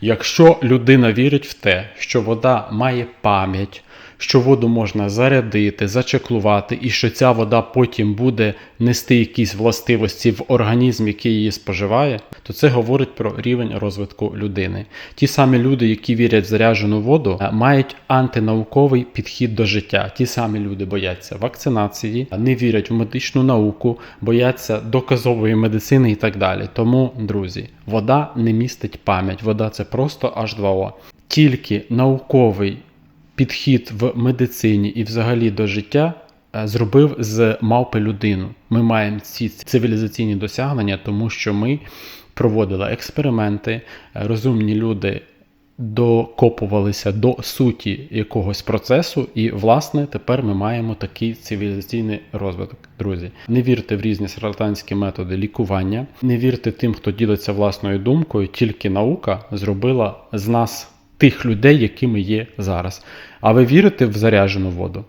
Якщо людина вірить в те, що вода має пам'ять, що воду можна зарядити, зачеклувати, і що ця вода потім буде нести якісь властивості в організм, який її споживає, то це говорить про рівень розвитку людини. Ті самі люди, які вірять в заряджену воду, е, мають антинауковий підхід до життя. Ті самі люди бояться вакцинації, не вірять в медичну науку, бояться доказової медицини і так далі. Тому, друзі, вода не містить пам'ять, вода це просто H2O. Тільки науковий підхід в медицині і взагалі до життя е, зробив з мавпи людину. Ми маємо ці цивілізаційні досягнення, тому що ми проводили експерименти, е, розумні люди докопувалися до суті якогось процесу, і, власне, тепер ми маємо такий цивілізаційний розвиток. Друзі, не вірте в різні шарлатанські методи лікування, не вірте тим, хто ділиться власною думкою, тільки наука зробила з нас тих людей, якими є зараз. А ви вірите в заряджену воду?